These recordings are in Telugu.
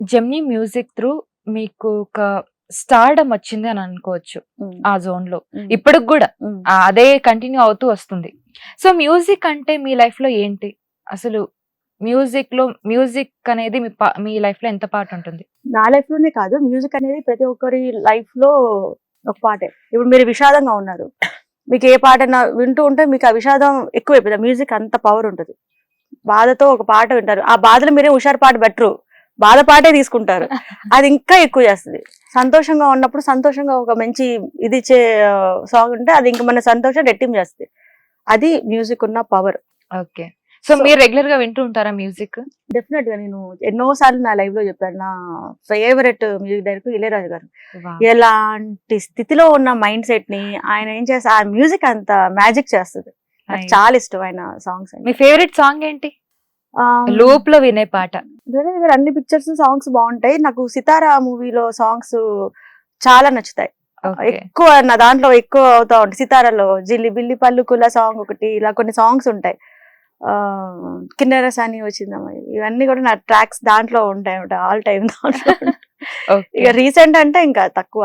జెమ్నీ మ్యూజిక్ త్రూ మీకు ఒక స్టార్డమ్ వచ్చింది అని అనుకోవచ్చు ఆ జోన్లో. ఇప్పటికి కూడా అదే కంటిన్యూ అవుతూ వస్తుంది. సో మ్యూజిక్ అంటే మీ లైఫ్లో ఏంటి? అసలు మ్యూజిక్లో మ్యూజిక్ అనేది మీ మీ లైఫ్లో ఎంత పాట ఉంటుంది? నా లైఫ్లోనే కాదు మ్యూజిక్ అనేది ప్రతి ఒక్కరి లైఫ్లో ఒక పాటే ఇప్పుడు మీరు విషాదంగా ఉన్నారు. మీకు ఏ పాట వింటూ ఉంటే మీకు ఆ విషాదం ఎక్కువైపోయింది మ్యూజిక్ అంత పవర్ ఉంటుంది. బాధతో ఒక పాట వింటారు. ఆ బాధలు మీరే హుషారు పాట బెటరు బాధ పాటే తీసుకుంటారు. అది ఇంకా ఎక్కువ చేస్తుంది. సంతోషంగా ఉన్నప్పుడు సంతోషంగా ఒక మంచి ఇది ఇచ్చే సాంగ్ ఉంటే అది ఇంకా మన సంతోషం రెట్టింపు చేస్తుంది. అది మ్యూజిక్ ఉన్న పవర్ ఓకే. సో మీరు రెగ్యులర్గా వింటూ ఉంటారా మ్యూజిక్ డెఫినెట్గా నేను ఎన్నో సార్లు నా లైవ్లో చెప్పాను. నా ఫేవరెట్ మ్యూజిక్ డైరెక్టర్ ఇళయరాజు గారు. ఎలాంటి స్థితిలో ఉన్న మైండ్ సెట్ని ఆయన ఏం చేస్తా ఆ మ్యూజిక్ అంత మ్యాజిక్ చేస్తుంది. నాకు చాలా ఇష్టం ఆయన సాంగ్స్ మీ ఫేవరెట్ సాంగ్ ఏంటి? లూప్లో వినే పాట. అన్ని పిక్చర్స్ సాంగ్స్ బాగుంటాయి. నాకు సితారా మూవీలో సాంగ్స్ చాలా నచ్చుతాయి. ఎక్కువ నా దాంట్లో ఎక్కువ అవుతా ఉంటాయి. సితారాలో జిల్లి బిల్లి పల్లుకుల సాంగ్ ఒకటి ఇలా కొన్ని సాంగ్స్ ఉంటాయి. ఆ కిన్నెర సాని వచ్చిందమ్మా. ఇవన్నీ కూడా నా ట్రాక్స్ దాంట్లో ఉంటాయి ఆల్ టైమ్ దాంట్లో. ఇక రీసెంట్ అంటే ఇంకా తక్కువ.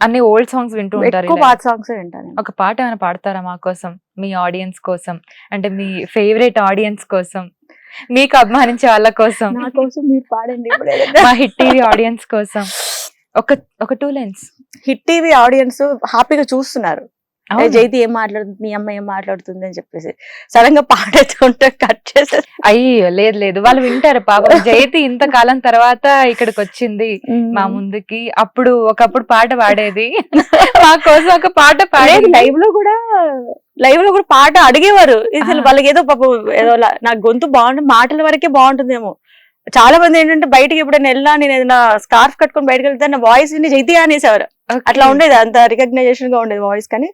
అన్ని ఓల్డ్ సాంగ్స్ వింటూ ఉంటారు ఎక్కువ. పాత సాంగ్స్ వింటాను ఒక పాట ఏమైనా పాడతారా మా కోసం? మీ ఆడియన్స్ కోసం? అంటే మీ ఫేవరెట్ ఆడియన్స్ కోసం? మీకు అభిమానించే వాళ్ళ కోసం. నా కోసం మీరు పాడండి. ఇప్పుడు ఏదైనా. మా హిట్ టీవీ ఆడియన్స్ కోసం. ఒక ఒక two lines. Hit TV audience హ్యాపీగా చూస్తున్నారు. జైతి ఏం మాట్లాడుతుంది మీ అమ్మ ఏం మాట్లాడుతుంది అని చెప్పేసి సడన్గా పాడేస్తుంటే కట్ చేసే అయ్యో లేదు లేదు. వాళ్ళు వింటారు పాపం. జయతి ఇంత కాలం తర్వాత ఇక్కడికి వచ్చింది మా ముందుకి. అప్పుడు ఒకప్పుడు పాట పాడేది. మా కోసం ఒక పాట పాడేది. లైవ్లో కూడా లైవ్లో కూడా పాట అడిగేవారు. ఇది అసలు. వాళ్ళకి ఏదో పాపం ఏదో నా గొంతు బాగుంటుంది మాటల వరకే బాగుంటుందేమో. చాలా మంది ఏంటంటే బయటకి ఎప్పుడైనా వెళ్ళా నేను ఏదైనా స్కార్ఫ్ కట్టుకొని బయటకు వెళ్తే నా వాయిస్ విని జైతి అనేసేవారు. అట్లా ఉండేది అంత రికగ్నైజేషన్గా ఉండేది వాయిస్ కానీ.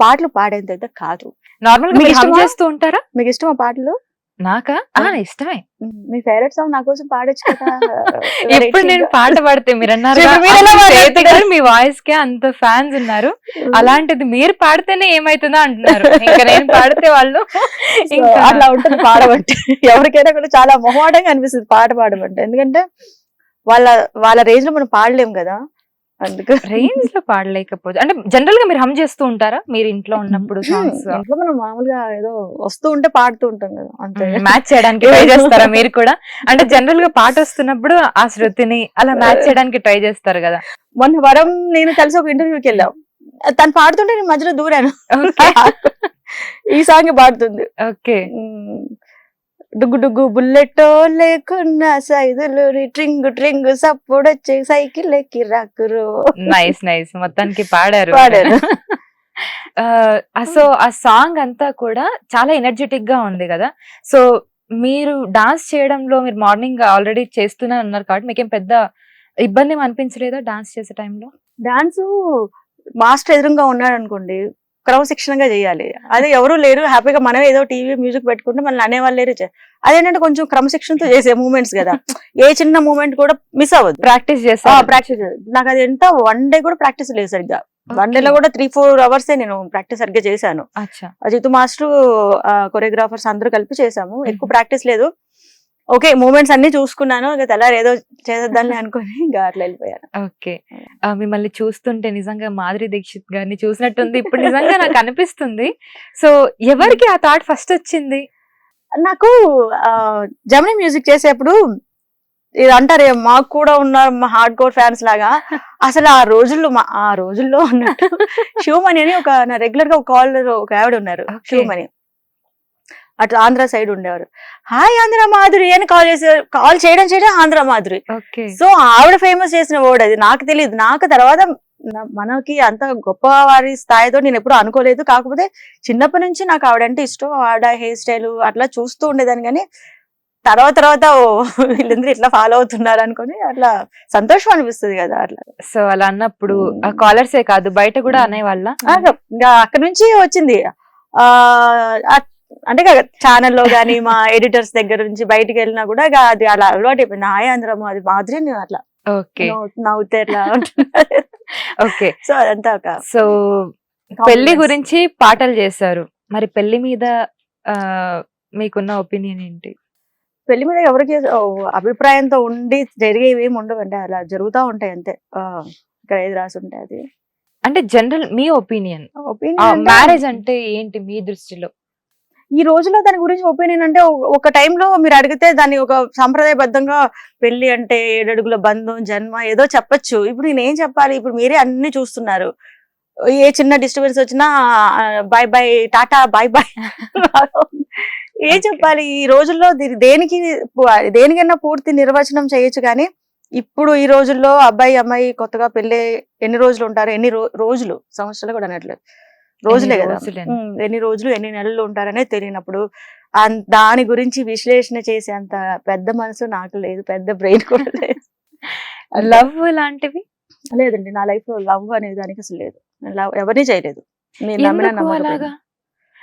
పాటలు పాడేంత అయితే కాదు. నార్మల్ మీకు? చేస్తూ ఉంటారా? మీకు ఇష్టమా పాటలు? నాకా? ఆ. ఇష్టమే. మీ ఫేవరెట్ సాంగ్ నా కోసం పాడొచ్చు కదా. ఎప్పుడు నేను పాట పాడితే మీరు అన్నారు? మీ వాయిస్ కే అంత ఫ్యాన్స్ ఉన్నారు. అలాంటిది మీరు పాడితేనే ఏమైతుందో అంటున్నారు. ఇంకా నేను పాడితే వాళ్ళు ఇంకా అట్లా ఉంటుంది పాడబట్టి ఎవరికైనా కూడా చాలా మొహమాటంగా అనిపిస్తుంది పాట పాడమంటే. ఎందుకంటే వాళ్ళ వాళ్ళ రేంజ్లో మనం పాడలేం కదా. అందుకు రేంజ్లో పాడలేకపోతే అంటే జనరల్గా మీరు హమ్ చేస్తూ ఉంటారా? మీరు ఇంట్లో ఉన్నప్పుడు సాంగ్స్? ఇంట్లో మనం మామూలుగా ఏదో వస్తూ ఉంటే పాడుతూ ఉంటాం కదా అంతే. మ్యాచ్ చేయడానికి ట్రై చేస్తారా మీరు కూడా? అంటే జనరల్గా పాట వస్తున్నప్పుడు ఆ శృతిని అలా మ్యాచ్ చేయడానికి ట్రై చేస్తారు కదా. మొన్న వరం నేను కలిసి ఒక ఇంటర్వ్యూకి వెళ్ళాం. తను పాడుతుంటే నేను మధ్యలో దూరాను. ఈ సాంగ్ పాడుతుంది. ఓకే. డుగ్గు డుగ్గు బుల్లెట్ లేకున్నా సైదులు ట్రింగు ట్రింగు సప్పుడు వచ్చి సైకిల్ ఎక్కి రాకురు నైస్ నైస్ మొత్తానికి పాడారు. పాడారు. సో ఆ సాంగ్ అంతా కూడా చాలా ఎనర్జెటిక్గా ఉంది కదా. సో మీరు డాన్స్ చేయడంలో మీరు మార్నింగ్ ఆల్రెడీ చేస్తూనే ఉన్నారు కాబట్టి మీకేం పెద్ద ఇబ్బంది అనిపించలేదా డాన్స్ చేసే టైంలో డాన్స్ మాస్టర్ ఎదురుగా ఉన్నాడు అనుకోండి క్రమశిక్షణగా చేయాలి. అదే ఎవరు లేరు. హ్యాపీగా మనం ఏదో టీవీ మ్యూజిక్ పెట్టుకుంటే మనల్ని అనేవాళ్ళు లేరు. అదేంటంటే కొంచెం క్రమశిక్షణతో చేసే మూమెంట్స్ కదా. ఏ చిన్న మూమెంట్ కూడా మిస్ అవ్వదు. ప్రాక్టీస్ చేస్తారు ప్రాక్టీస్ నాకు అది ఎంత వన్ డే కూడా ప్రాక్టీస్ లేదు సరిగ్గా. వన్ డే లో కూడా త్రీ ఫోర్ అవర్స్ నేను ప్రాక్టీస్ సరిగ్గా చేశాను. అజిత్ మాస్టర్ కొరియోగ్రాఫర్స్ అందరూ కలిపి చేసాము ఎక్కువ. ప్రాక్టీస్ లేదు. ఓకే మూమెంట్స్ అన్ని చూసుకున్నాను. ఇక తెల్లారి ఏదో చేసేద్దాన్ని అనుకుని ఇంకా అట్లా వెళ్ళిపోయాను. ఓకే. మిమ్మల్ని చూస్తుంటే నిజంగా మాధురి దీక్షిత్ గారిని చూసినట్టుంది. ఇప్పుడు నిజంగా నాకు అనిపిస్తుంది. సో ఎవరికి ఆ థాట్ ఫస్ట్ వచ్చింది? నాకు జమినీ మ్యూజిక్ చేసేప్పుడు ఇది అంటారే మాకు కూడా ఉన్నారు మా హార్డ్ కోర్ ఫ్యాన్స్ లాగా అసలు ఆ రోజుల్లో మా ఆ రోజుల్లో అన్నట్టు శివమణి అని ఒక నా రెగ్యులర్గా ఒక కాల్ ఒక ఆవిడ ఉన్నారు. శివమణి అటు ఆంధ్ర సైడ్ ఉండేవారు. హాయ్ ఆంధ్ర మాధురి అని కాల్ చేసేవారు కాల్ చేయడం చేయడం ఆంధ్ర మాధురి. ఓకే. సో ఆవిడ ఫేమస్ చేసిన వర్డ్ అది. నాకు తెలియదు నాకు తర్వాత మనకి అంత గొప్ప వారి స్థాయితో నేను ఎప్పుడు అనుకోలేదు. కాకపోతే చిన్నప్పటి నుంచి నాకు ఆవిడంటే ఇష్టం. ఆవిడ హెయిర్ స్టైల్ అట్లా చూస్తూ ఉండేదాన్ని. కానీ తర్వాత తర్వాత వీళ్ళందరూ ఇట్లా ఫాలో అవుతున్నారు అనుకొని అట్లా సంతోషం అనిపిస్తుంది కదా అట్లా. సో అలా అన్నప్పుడు ఆ. కాలర్సే కాదు. బయట కూడా ఆ, ఇంకా అక్కడ నుంచి వచ్చింది. ఆ- అంటే ఛానల్లో గానీ మా ఎడిటర్స్ దగ్గర నుంచి బయటికి వెళ్ళినా కూడా అది అలా అలవాటు అయిపోయింది. హాయ్ ఆంధ్రము అది మాదిరి అట్లా. ఓకే. నవ్వు- నవ్వుతే ఎట్లా ఓకే. సో అదంతా ఒక సో పెళ్ళి. గురించి పాటలు చేశారు. మరి పెళ్ళి మీద మీకున్న ఒపీనియన్ ఏంటి? పెళ్ళి మీద ఎవరికి అభిప్రాయంతో ఉండి జరిగేవి ఏమి ఉండవండి. అలా జరుగుతూ ఉంటాయి అంతే. ఇక్కడ ఏది రాసి ఉంటే అది. అంటే జనరల్ మీ ఒపీనియన్ ఒపీనియన్ మ్యారేజ్ అంటే ఏంటి మీ దృష్టిలో? ఈ రోజులో దాని గురించి ఒపీనియన్ అంటే ఒక- టైంలో మీరు అడిగితే దాన్ని ఒక సాంప్రదాయబద్ధంగా పెళ్ళి అంటే ఏడడుగుల బంధం జన్మ ఏదో చెప్పొచ్చు. ఇప్పుడు నేను ఏం చెప్పాలి? ఇప్పుడు మీరే అన్ని చూస్తున్నారు. ఏ చిన్న డిస్టర్బెన్స్ వచ్చినా bye bye tata bye bye ఏం. చెప్పాలి? ఈ రోజుల్లో దేనికి దేనికైనా పూర్తి నిర్వచనం చేయొచ్చు కానీ ఇప్పుడు ఈ రోజుల్లో అబ్బాయి అమ్మాయి కొత్తగా పెళ్ళి ఎన్ని రోజులు ఉంటారు? ఎన్ని రోజులు? సంవత్సరాలు కూడా అనట్లేదు. రోజులే కదా. ఎన్ని రోజులు ఎన్ని నెలలు ఉంటారనే తెలియనప్పుడు దాని గురించి విశ్లేషణ చేసే అంత పెద్ద మనసు నాకు లేదు పెద్ద బ్రెయిన్ కూడా లేదు. లవ్ లాంటివి? లేదండి నా లైఫ్లో లవ్ అనే దానికి అసలు లేదు. లవ్ ఎవరిని చేయలేదు. నేను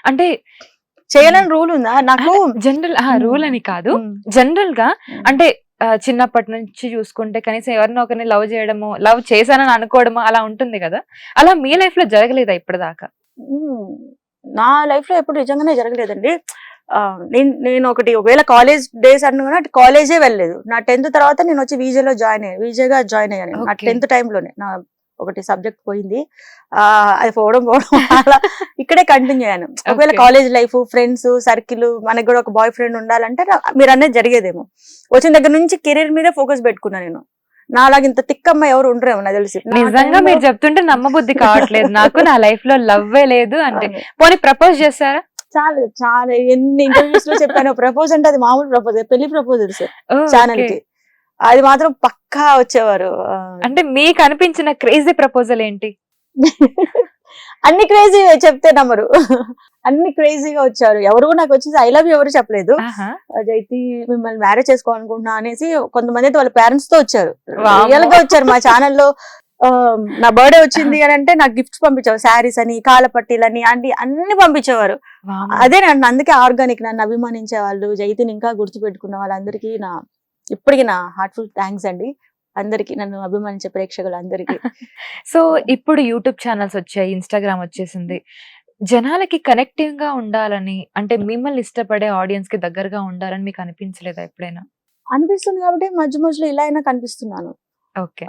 అంటే చేయాలని రూల్ ఉందా? నాకు జనరల్. రూల్ అని కాదు. జనరల్గా. అంటే చిన్నప్పటి నుంచి చూసుకుంటే కనీసం ఎవరినో ఒకరిని లవ్ చేయడము లవ్ చేశానని అనుకోవడము అలా ఉంటుంది కదా. అలా మీ లైఫ్లో జరగలేదా ఇప్పటిదాకా? నా లైఫ్లో ఎప్పుడు నిజంగానే జరగలేదండి. నేను నేను ఒకటి ఒకవేళ కాలేజ్ డేస్ అనుకున్నా కాలేజే వెళ్ళలేదు. నా టెన్త్ తర్వాత నేను వచ్చి విజేలో జాయిన్ అయ్యాను విజేగా జాయిన్ అయ్యాను నా. టెన్త్ టైంలోనే నా ఒకటి సబ్జెక్ట్ పోయింది. ఆ అది పోవడం పోవడం అలా ఇక్కడే కంటిన్యూ అయ్యాను. ఒకవేళ. కాలేజ్ లైఫ్ ఫ్రెండ్స్ సర్కిల్ మనకి కూడా ఒక బాయ్ ఫ్రెండ్ ఉండాలంటే మీరు అనేది జరిగేదేమో. వచ్చిన దగ్గర నుంచి కెరీర్ మీదే ఫోకస్ పెట్టుకున్నా నేను. నాలాగా ఇంత తిక్కమ్మ ఎవరు ఉండరేమో నాకు తెలిసి. నిజంగా మీరు చెప్తుంటే నమ్మబుద్ధి కావట్లేదు. నాకు నా లైఫ్లో లవ్వే లేదు అంటే. పోనీ ప్రపోజ్ చేశారా చాలా చాలా. ఎన్ని ఇంటర్వ్యూస్లో చెప్పాను ప్రపోజ్ అంటే అది మామూలు ప్రపోజ్ పెళ్ళి ప్రపోజల్స్ ఓ, ఛానల్. కి. అది మాత్రం పక్కా వచ్చేవారు. అంటే మీకు అనిపించిన క్రేజీ ప్రపోజల్ ఏంటి? అన్ని క్రేజీ చెప్తే నమ్మరు. అన్ని క్రేజీగా వచ్చారు. ఎవరు నాకు వచ్చేసి ఐ లవ్ యూ ఎవరు చెప్పలేదు. జైతి మిమ్మల్ని మ్యారేజ్ చేసుకోవాలనుకుంటున్నా అనేసి కొంతమంది అయితే వాళ్ళ పేరెంట్స్తో వచ్చారు. రియల్గా వచ్చారు మా ఛానల్లో నా బర్త్డే వచ్చింది అని అంటే నాకు గిఫ్ట్స్ పంపించేవారు. శారీస్ అని కాళ్ళ పట్టీలని అన్ని అన్ని పంపించేవారు. అదే నన్ను అందుకే ఆర్గానిక్ నన్ను అభిమానించే వాళ్ళు జైతిని ఇంకా గుర్తు పెట్టుకున్న వాళ్ళందరికీ నా ఇప్పటికి నా హార్ట్ఫుల్ థ్యాంక్స్ అండి. అందరికి నన్ను అభిమానించే ప్రేక్షకులందరికీ సో ఇప్పుడు యూట్యూబ్ ఛానల్స్ వచ్చాయి ఇన్స్టాగ్రామ్ వచ్చేసింది. జనాలకి కనెక్టివ్గా ఉండాలని అంటే మిమ్మల్ని ఇష్టపడే ఆడియన్స్కి దగ్గరగా ఉండాలని మీకు అనిపించలేదా ఎప్పుడైనా? అనిపిస్తుంది కాబట్టి మధ్య మధ్యలో ఇలా అయినా కనిపిస్తున్నాను. ఓకే.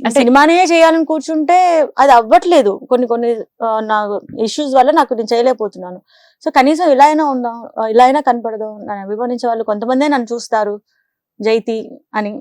సినిమానే చేయాలని కూర్చుంటే అది అవ్వట్లేదు. కొన్ని కొన్ని నా ఇష్యూస్ వల్ల నాకు నేను చేయలేకపోతున్నాను. సో కనీసం ఇలా అయినా ఉందాం ఇలా అయినా కనపడదాం. నన్ను అభిమానించే వాళ్ళు కొంతమందే నన్ను చూస్తారు. జైతి అని.